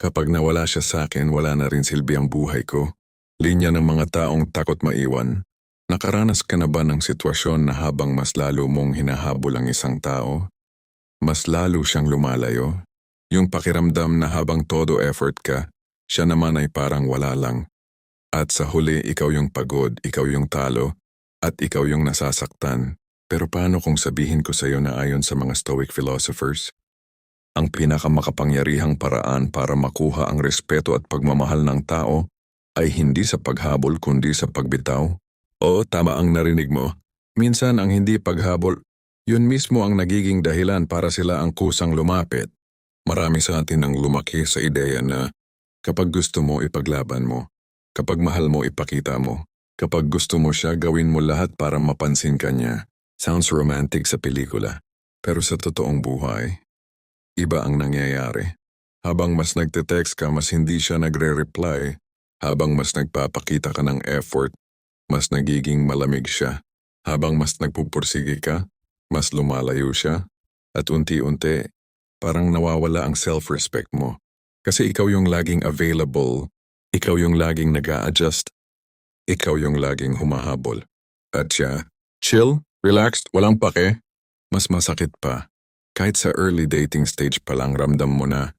Kapag nawala siya sa akin, wala na rin silbi ang buhay ko. Linya ng mga taong takot maiwan. Nakaranas ka na ba ng sitwasyon na habang mas lalo mong hinahabol ang isang tao, mas lalo siyang lumalayo? Yung pakiramdam na habang todo effort ka, siya naman ay parang wala lang. At sa huli, ikaw yung pagod, ikaw yung talo, at ikaw yung nasasaktan. Pero paano kung sabihin ko sa iyo na ayon sa mga Stoic philosophers, ang pinakamakapangyarihang paraan para makuha ang respeto at pagmamahal ng tao ay hindi sa paghabol kundi sa pagbitaw? Oo, tama ang narinig mo. Minsan ang hindi paghabol, yun mismo ang nagiging dahilan para sila ang kusang lumapit. Marami sa atin ang lumaki sa ideya na kapag gusto mo ipaglaban mo, kapag mahal mo ipakita mo, kapag gusto mo siya gawin mo lahat para mapansin ka niya. Sounds romantic sa pelikula, pero sa totoong buhay, iba ang nangyayari. Habang mas nagte-text ka, mas hindi siya nagre-reply. Habang mas nagpapakita ka ng effort, mas nagiging malamig siya. Habang mas nagpupursige ka, mas lumalayo siya. At unti-unti, parang nawawala ang self-respect mo. Kasi ikaw yung laging available, ikaw yung laging nag adjust ikaw yung laging humahabol. At siya, chill, relaxed, walang pake. Mas masakit pa, kahit sa early dating stage pa lang ramdam mo na,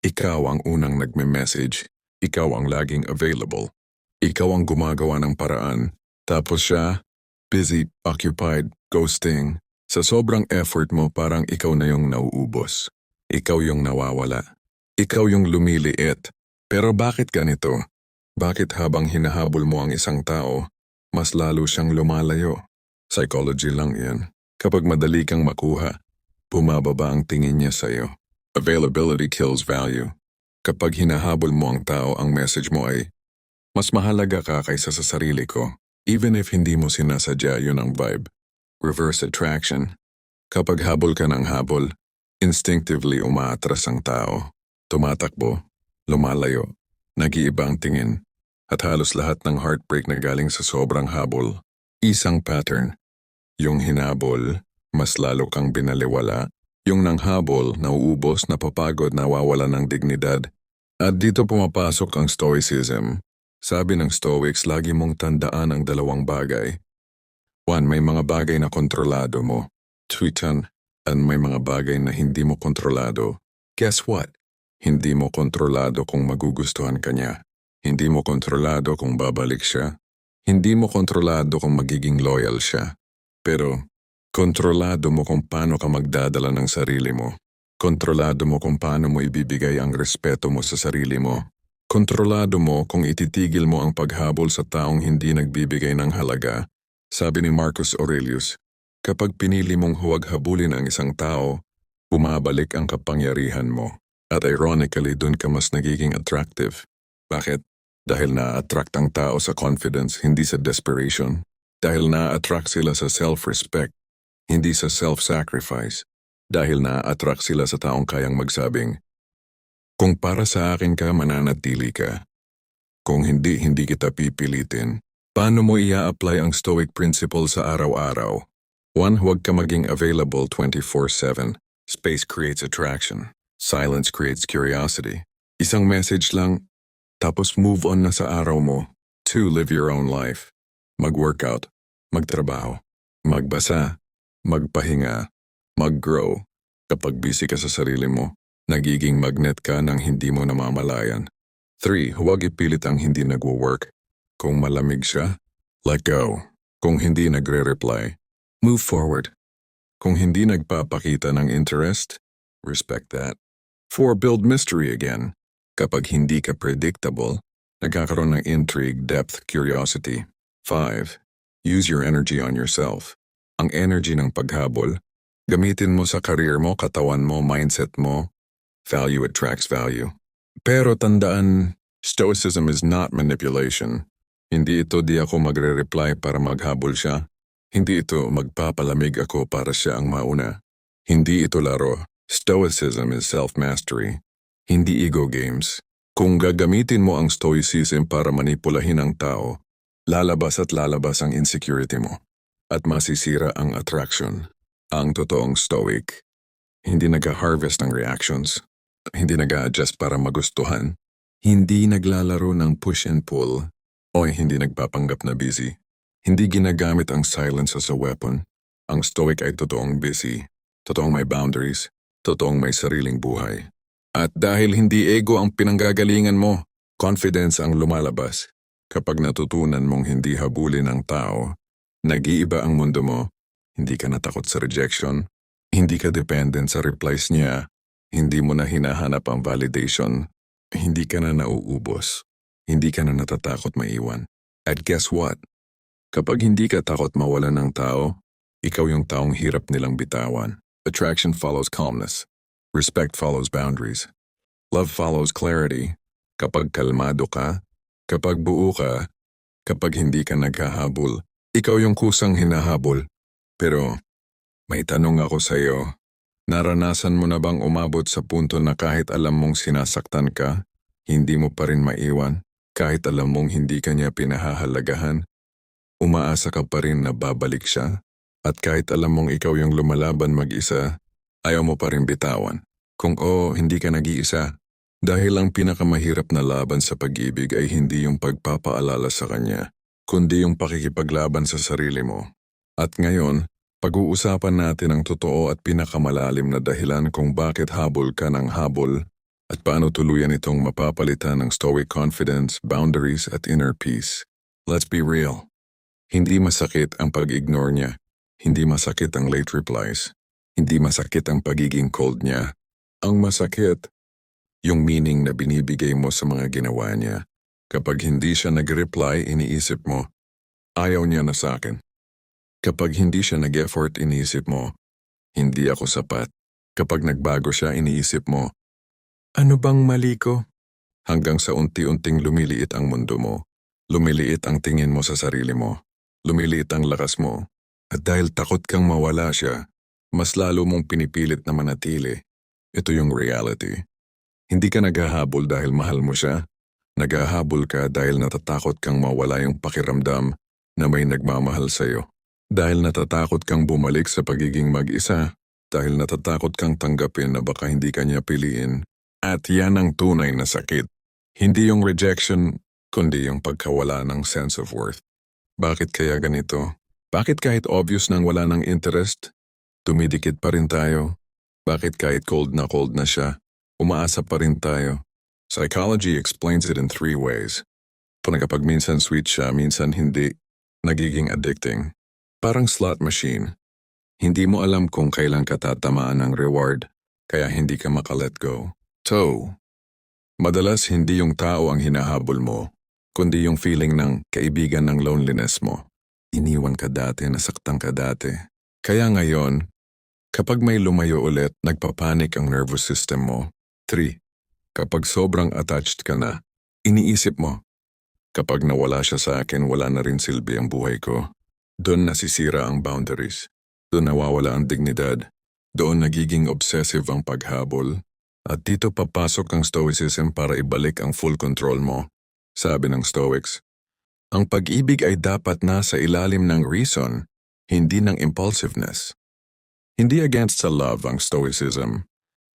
ikaw ang unang nagme-message, ikaw ang laging available, ikaw ang gumagawa ng paraan, tapos siya, busy, occupied, ghosting. Sa sobrang effort mo parang ikaw na yung nauubos. Ikaw yung nawawala. Ikaw yung lumiliit. Pero bakit ganito? Bakit habang hinahabol mo ang isang tao, mas lalo siyang lumalayo? Psychology lang yan. Kapag madali kang makuha, bumababa ang tingin niya sa'yo. Availability kills value. Kapag hinahabol mo ang tao, ang message mo ay, mas mahalaga ka kaysa sa sarili ko. Even if hindi mo sinasadya yun ang vibe. Reverse attraction. Kapag habol ka ng habol, instinctively umaatras ang tao. Tumatakbo, lumalayo, nag-iiba ang tingin, at halos lahat ng heartbreak na galing sa sobrang habol. Isang pattern. Yung hinabol, mas lalo kang binaliwala. Yung nanghabol, nauubos, napapagod, nawawala ng dignidad. At dito pumapasok ang Stoicism. Sabi ng Stoics, lagi mong tandaan ang dalawang bagay. One, may mga bagay na kontrolado mo. Two, tan, and may mga bagay na hindi mo kontrolado. Guess what? Hindi mo kontrolado kung magugustuhan ka niya. Hindi mo kontrolado kung babalik siya. Hindi mo kontrolado kung magiging loyal siya. Pero, kontrolado mo kung paano ka magdadala ng sarili mo. Kontrolado mo kung paano mo ibibigay ang respeto mo sa sarili mo. Kontrolado mo kung ititigil mo ang paghabol sa taong hindi nagbibigay ng halaga. Sabi ni Marcus Aurelius, kapag pinili mong huwag habulin ang isang tao, bumabalik ang kapangyarihan mo. At ironically, dun ka mas nagiging attractive. Bakit? Dahil na-attract ang tao sa confidence, hindi sa desperation. Dahil na-attract sila sa self-respect, hindi sa self-sacrifice. Dahil na-attract sila sa taong kayang magsabing, Kung para sa akin ka, mananatili ka. Kung hindi, hindi kita pipilitin. Paano mo ia-apply ang Stoic principle sa araw-araw? One, huwag ka maging available 24-7. Space creates attraction. Silence creates curiosity. Isang message lang, tapos move on na sa araw mo. Two, live your own life. Mag-workout, magtrabaho, magbasa, magpahinga, mag-grow. Kapag busy ka sa sarili mo, nagiging magnet ka ng hindi mo namamalayan. Three, huwag ipilit ang hindi nagwo-work. Kung malamig siya, let go. Kung hindi nagre-reply, move forward. Kung hindi nagpapakita ng interest, respect that. Four, build mystery again. Kapag hindi ka predictable, nagkakaroon ng intrigue, depth, curiosity. Five, use your energy on yourself. Ang energy ng paghabol, gamitin mo sa career mo, katawan mo, mindset mo. Value attracts value. Pero tandaan, stoicism is not manipulation. Hindi ito di ako magre-reply para maghabol siya. Hindi ito magpapalamig ako para siya ang mauna. Hindi ito laro. Stoicism is self-mastery, hindi ego games. Kung gagamitin mo ang stoicism para manipulahin ang tao, lalabas at lalabas ang insecurity mo at masisira ang attraction. Ang totoong stoic, hindi nag-harvest ng reactions. Hindi nag adjust para magustuhan. Hindi naglalaro ng push and pull. O hindi nagpapanggap na busy. Hindi ginagamit ang silence as a weapon. Ang stoic ay totoong busy. Totoong may boundaries. Totoong may sariling buhay. At dahil hindi ego ang pinanggagalingan mo, confidence ang lumalabas. Kapag natutunan mong hindi habulin ang tao, nag-iiba ang mundo mo. Hindi ka natakot sa rejection. Hindi ka dependent sa replies niya. Hindi mo na hinahanap ang validation. Hindi ka na nauubos. Hindi ka na natatakot maiwan. At guess what? Kapag hindi ka takot mawalan ng tao, ikaw yung taong hirap nilang bitawan. Attraction follows calmness. Respect follows boundaries. Love follows clarity. Kapag kalmado ka, kapag buo ka, kapag hindi ka naghahabol, ikaw yung kusang hinahabol. Pero, may tanong ako sa iyo. Naranasan mo na bang umabot sa punto na kahit alam mong sinasaktan ka, hindi mo pa rin maiwan? Kahit alam mong hindi ka niya pinahahalagahan? Umaasa ka pa rin na babalik siya? At kahit alam mong ikaw yung lumalaban mag-isa, ayaw mo pa rin bitawan. Kung oo, hindi ka nag-iisa. Dahil ang pinakamahirap na laban sa pag-ibig ay hindi yung pagpapaalala sa kanya, kundi yung pakikipaglaban sa sarili mo. At ngayon, pag-uusapan natin ang totoo at pinakamalalim na dahilan kung bakit habol ka ng habol at paano tuluyan itong mapapalitan ng stoic confidence, boundaries at inner peace. Let's be real. Hindi masakit ang pag-ignore niya. Hindi masakit ang late replies. Hindi masakit ang pagiging cold niya. Ang masakit, yung meaning na binibigay mo sa mga ginawa niya. Kapag hindi siya nag-reply, iniisip mo, ayaw niya na sa akin. Kapag hindi siya nag-effort, iniisip mo, hindi ako sapat. Kapag nagbago siya, iniisip mo, ano bang mali ko? Hanggang sa unti-unting lumiliit ang mundo mo. Lumiliit ang tingin mo sa sarili mo. Lumiliit ang lakas mo. At dahil takot kang mawala siya, mas lalo mong pinipilit na manatili. Ito yung reality. Hindi ka naghahabol dahil mahal mo siya. Naghahabol ka dahil natatakot kang mawala yung pakiramdam na may nagmamahal sa'yo. Dahil natatakot kang bumalik sa pagiging mag-isa. Dahil natatakot kang tanggapin na baka hindi ka niya piliin. At yan ang tunay na sakit. Hindi yung rejection, kundi yung pagkawala ng sense of worth. Bakit kaya ganito? Bakit kahit obvious nang wala ng interest, dumidikit pa rin tayo? Bakit kahit cold na cold na siya, umaasa pa rin tayo? Psychology explains it in three ways. Kapag minsan sweet siya, minsan hindi, nagiging addicting. Parang slot machine. Hindi mo alam kung kailan ka tatamaan ng reward, kaya hindi ka makalet go. So, madalas hindi yung tao ang hinahabol mo, kundi yung feeling ng kaibigan ng loneliness mo. Iniwan ka dati, nasaktan ka dati. Kaya ngayon, kapag may lumayo ulit, nagpapanik ang nervous system mo. 3. Kapag sobrang attached ka na, iniisip mo, kapag nawala siya sa akin, wala na rin silbi ang buhay ko. Doon nasisira ang boundaries. Doon nawawala ang dignidad. Doon nagiging obsessive ang paghabol. At dito papasok ang stoicism para ibalik ang full control mo. Sabi ng Stoics, ang pag-ibig ay dapat nasa ilalim ng reason, hindi ng impulsiveness. Hindi against sa love ang Stoicism.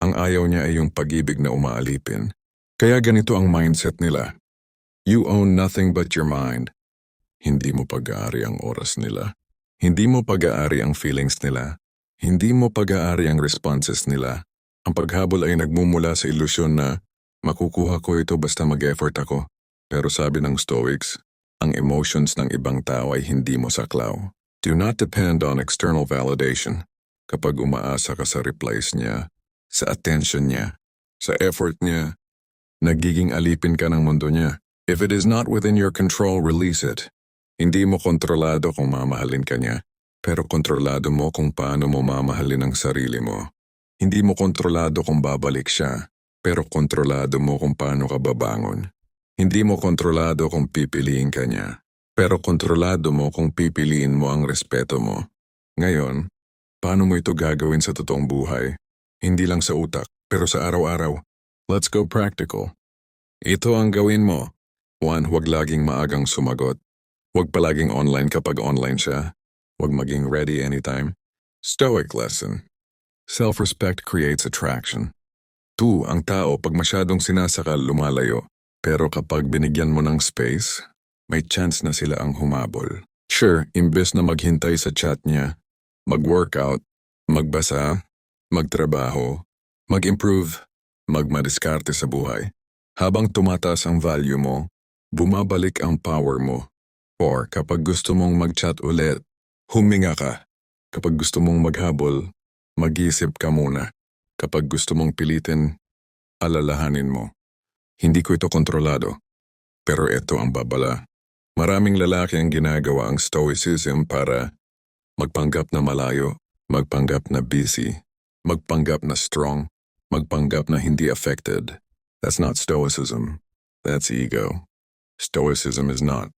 Ang ayaw niya ay yung pag-ibig na umaalipin. Kaya ganito ang mindset nila. You own nothing but your mind. Hindi mo pag-aari ang oras nila. Hindi mo pag-aari ang feelings nila. Hindi mo pag-aari ang responses nila. Ang paghabol ay nagmumula sa ilusyon na makukuha ko ito basta mag-effort ako. Pero sabi ng Stoics, ang emotions ng ibang tao ay hindi mo saklaw. Do not depend on external validation. Kapag umaasa ka sa replies niya, sa attention niya, sa effort niya, nagiging alipin ka ng mundo niya. If it is not within your control, release it. Hindi mo kontrolado kung mamahalin ka niya, pero kontrolado mo kung paano mo mamahalin ang sarili mo. Hindi mo kontrolado kung babalik siya, pero kontrolado mo kung paano ka babangon. Hindi mo kontrolado kung pipiliin ka niya, pero kontrolado mo kung pipiliin mo ang respeto mo. Ngayon, paano mo ito gagawin sa totoong buhay? Hindi lang sa utak, pero sa araw-araw. Let's go practical. Ito ang gawin mo. One, huwag laging maagang sumagot. Huwag palaging online kapag online siya. Huwag maging ready anytime. Stoic lesson. Self-respect creates attraction. Two, ang tao pag masyadong sinasakal lumalayo. Pero kapag binigyan mo ng space, may chance na sila ang humabol. Sure, imbes na maghintay sa chat niya, mag-workout, magbasa, magtrabaho, mag-improve, magmadiskarte sa buhay. Habang tumataas ang value mo, bumabalik ang power mo. Or kapag gusto mong mag-chat ulit, huminga ka. Kapag gusto mong maghabol, mag-isip ka muna. Kapag gusto mong pilitin, alalahanin mo. Hindi ko ito kontrolado. Pero ito ang babala. Maraming lalaki ang ginagawa ang stoicism para magpanggap na malayo, magpanggap na busy, magpanggap na strong, magpanggap na hindi affected. That's not stoicism. That's ego. Stoicism is not.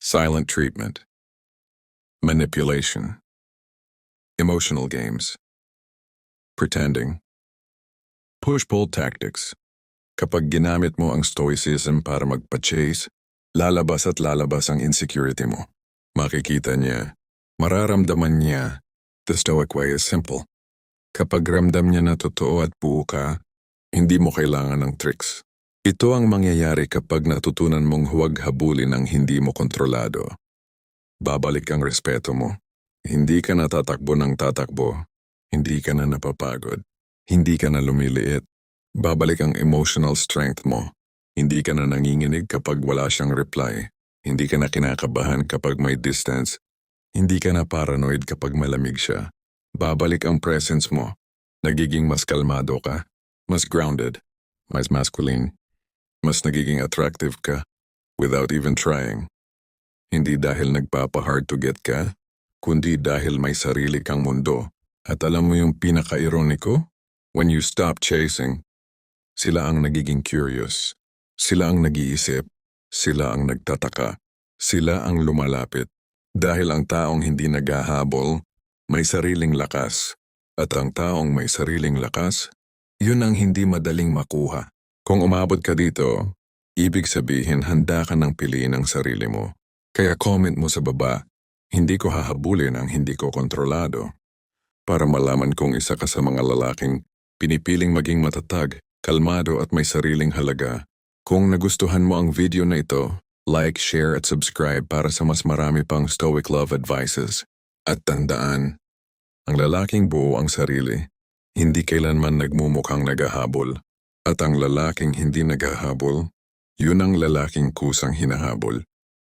Silent treatment. Manipulation. Emotional games. Pretending. Push-pull tactics. Kapag ginamit mo ang stoicism para magpa-chase, lalabas at lalabas ang insecurity mo. Makikita niya, mararamdaman niya, the stoic way is simple. Kapag ramdam niya na totoo at buo ka, hindi mo kailangan ng tricks. Ito ang mangyayari kapag natutunan mong huwag habulin ang hindi mo kontrolado. Babalik ang respeto mo. Hindi ka na tatakbo ng tatakbo. Hindi ka na napapagod. Hindi ka na lumiliit. Babalik ang emotional strength mo. Hindi ka na nanginginig kapag wala siyang reply. Hindi ka na kinakabahan kapag may distance. Hindi ka na paranoid kapag malamig siya. Babalik ang presence mo. Nagiging mas kalmado ka. Mas grounded. Mas masculine. Mas nagiging attractive ka. Without even trying. Hindi dahil nagpapa-hard to get ka, kundi dahil may sarili kang mundo. At alam mo yung pinaka-ironiko? When you stop chasing, sila ang nagiging curious. Sila ang nag-iisip. Sila ang nagtataka. Sila ang lumalapit. Dahil ang taong hindi naghahabol, may sariling lakas. At ang taong may sariling lakas, yun ang hindi madaling makuha. Kung umabot ka dito, ibig sabihin handa ka ng piliin ang sarili mo. Kaya comment mo sa baba, hindi ko hahabulin ang hindi ko kontrolado. Para malaman kung isa ka sa mga lalaking pinipiling maging matatag, kalmado at may sariling halaga. Kung nagustuhan mo ang video na ito, like, share at subscribe para sa mas marami pang Stoic Love advices. At tandaan, ang lalaking buo ang sarili, hindi kailanman nagmumukhang naghahabol. At ang lalaking hindi naghahabol, yun ang lalaking kusang hinahabol.